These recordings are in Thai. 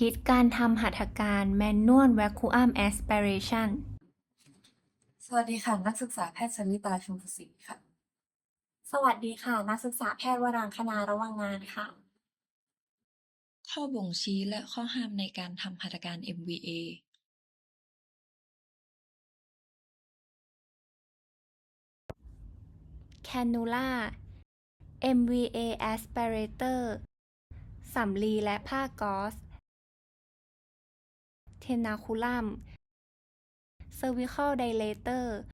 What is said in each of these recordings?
ธิตการทำหัตถการ Manual Vacuum Aspiration สวัสดีค่ะ นักศึกษาแพทย์ชนิตาชมพูศรีค่ะ สวัสดีค่ะ นักศึกษาแพทย์วรางคณาระวังงานค่ะ ข้อบ่งชี้และข้อห้ามในการทำหัตถการ MVA Cannula MVA Aspirator สำลีและผ้าก๊อซ Tenaculum Cervical Dilator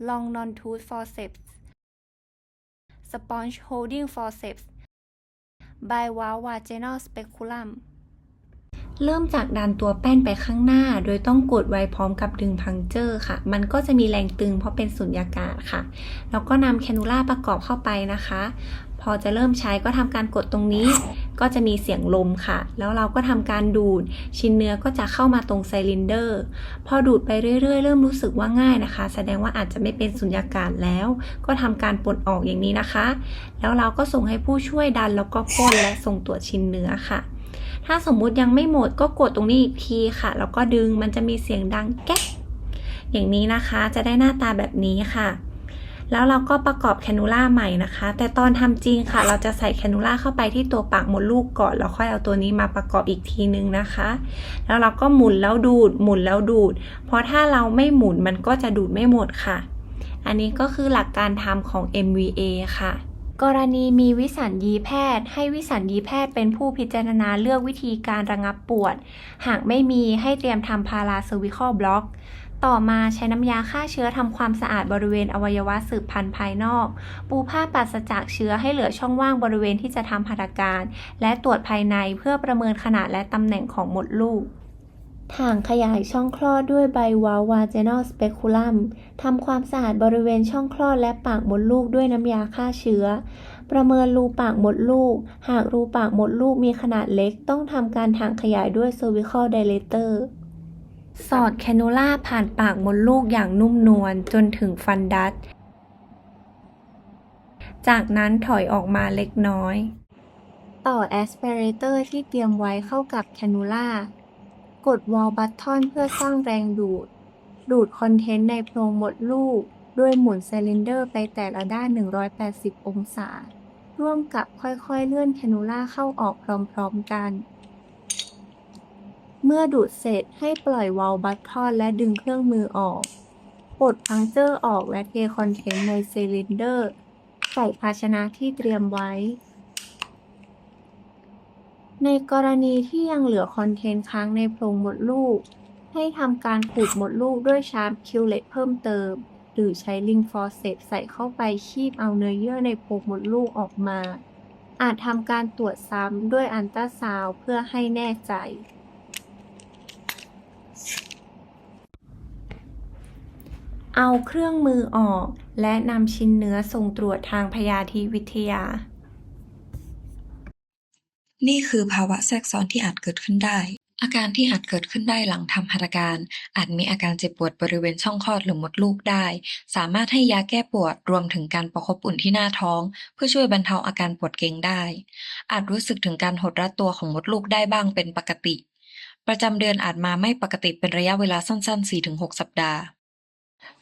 Long Non-Tooth Forceps Sponge Holding Forceps Bivalve Vaginal Speculum เริ่มจากดันตัวแป้นไปข้างหน้า โดยต้องกดไว้พร้อมกับดึงพังเจอร์ค่ะ มันก็จะมีแรงตึงเพราะเป็นสุญญากาศค่ะ แล้วก็นำแคนูล่าประกอบเข้าไปนะคะ พอจะเริ่มใช้ก็ทำการกดตรงนี้ ก็จะมีเสียงลมค่ะ แล้วเราก็ทำการดูด ชิ้นเนื้อก็จะเข้ามาตรงไซลินเดอร์ พอดูดไปเรื่อย ๆ เริ่มรู้สึกว่าง่ายนะคะ แสดงว่าอาจจะไม่เป็นสุญญากาศแล้ว ก็ทำการปลดออกอย่างนี้นะคะ แล้วเราก็ส่งให้ผู้ช่วยดันแล้วก็ก้นและส่งตรวจชิ้นเนื้อค่ะถ้าสมมุติยังไม่หมดก็กดตรงนี้อีกทีค่ะ แล้วก็ดึงมันจะมีเสียงดังแก๊กอย่างนี้นะคะจะได้หน้าตาแบบนี้ค่ะ แล้วเราก็ประกอบแคนูล่าใหม่นะคะ แต่ตอนทำจริงค่ะ เราจะใส่แคนูล่าเข้าไปที่ตัวปากมดลูกก่อน แล้วค่อยเอาตัวนี้มาประกอบอีกทีนึงนะคะ แล้วเราก็หมุนแล้วดูด หมุนแล้วดูด เพราะถ้าเราไม่หมุนมันก็จะดูดไม่หมดค่ะ อันนี้ก็คือหลักการทำของ MVA ค่ะกรณีมีวิสัญญีแพทย์ ให้วิสัญญีแพทย์เป็นผู้พิจารณาเลือกวิธีการระงับปวด หากไม่มีให้เตรียมทำพาราเซอร์วิคอลบล็อก ต่อมาใช้น้ำยาฆ่าเชื้อทำความสะอาดบริเวณอวัยวะสืบพันธุ์ภายนอก ปูผ้าปราศจากเชื้อให้เหลือช่องว่างบริเวณที่จะทำหัตถการ และตรวจภายในเพื่อประเมินขนาดและตำแหน่งของมดลูกถ่างขยายช่องคลอดด้วยไบวาวาเจนอลสเปคูลัมทำความสะอาดบริเวณช่องคลอดและปากมดลูกด้วยน้ำยาฆ่าเชื้อ ประเมินรูปากมดลูก หากรูปากมดลูกมีขนาดเล็ก ต้องทำการถ่างขยายด้วย cervical dilator สอดแคนูล่าผ่านปากมดลูกอย่างนุ่มนวลจนถึงฟันดัสจากนั้นถอยออกมาเล็กน้อย ต่อแอสเปเรเตอร์ที่เตรียมไว้เข้ากับแคนูล่า กดวอลบัตทอนเพื่อสร้างแรงดูด ดูดคอนเทนต์ในโพรงมดลูก ด้วยหมุนไซลินเดอร์ไปแต่ละด้าน 180 องศา ร่วมกับค่อยๆเลื่อนแคนูล่าเข้าออกพร้อมๆกัน เมื่อดูดเสร็จให้ปล่อยวาล์วบัตทอนและดึงเครื่องมือออก ปลดพังเจอร์ออกและเทคอนเทนต์ในซิลินเดอร์ ใส่ภาชนะที่เตรียมไว้ ในกรณีที่ยังเหลือคอนเทนต์ค้างในโพรงมดลูก ให้ทำการขูดมดลูกด้วยชาร์ปคิวเลตเพิ่มเติม หรือใช้ลิงฟอร์เซปใส่เข้าไปคีบเอาเนื้อเยื่อในโพรงมดลูกออกมา อาจทำการตรวจซ้ำด้วยอันตราซาวเพื่อให้แน่ใจ เอาเครื่องมือออก และนำชิ้นเนื้อส่งตรวจทางพยาธิวิทยา นี่คือภาวะแทรกซ้อนที่อาจเกิดขึ้นได้ อาการที่อาจเกิดขึ้นได้หลังทำหัตถการ อาจมีอาการเจ็บปวดบริเวณช่องคลอดหรือมดลูกได้ สามารถให้ยาแก้ปวดรวมถึงการประคบอุ่นที่หน้าท้อง เพื่อช่วยบรรเทาอาการปวดเกร็งได้ อาจรู้สึกถึงการหดรัดตัวของมดลูกได้บ้างเป็นปกติ ประจำเดือนอาจมาไม่ปกติเป็นระยะเวลาสั้น ๆ 4-6 สัปดาห์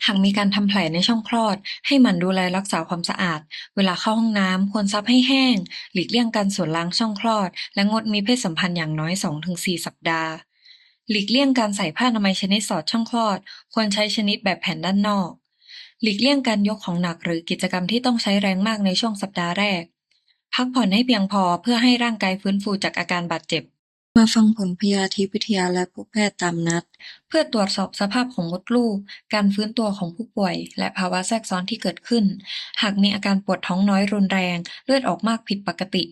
หากมีการทำแผลในช่องคลอด ให้หมั่นดูแลรักษาความสะอาด เวลาเข้าห้องน้ำ ควรซับให้แห้ง หลีกเลี่ยงการส่วนล้างช่องคลอด และงดมีเพศสัมพันธ์อย่างน้อย 2-4 สัปดาห์ หลีกเลี่ยงการใส่ผ้าอนามัยชนิดสอดช่องคลอด ควรใช้ชนิดแบบแผ่นด้านนอก หลีกเลี่ยงการยกของหนักหรือกิจกรรมที่ต้องใช้แรงมากในช่วงสัปดาห์แรก พักผ่อนให้เพียงพอเพื่อให้ร่างกายฟื้นฟูจากอาการบาดเจ็บ มาฟังผลพยาธิวิทยาและพบแพทย์ตามนัด เพื่อตรวจสอบสภาพของมดลูก การฟื้นตัวของผู้ป่วย และภาวะแทรกซ้อนที่เกิดขึ้น หากมีอาการปวดท้องน้อยรุนแรง เลือดออกมากผิดปกติ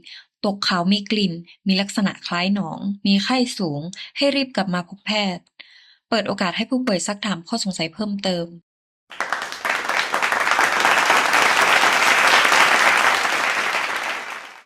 ตกขาวมีกลิ่น มีลักษณะคล้ายหนอง มีไข้สูง ให้รีบกลับมาพบแพทย์ เปิดโอกาสให้ผู้ป่วยซักถามข้อสงสัยเพิ่มเติม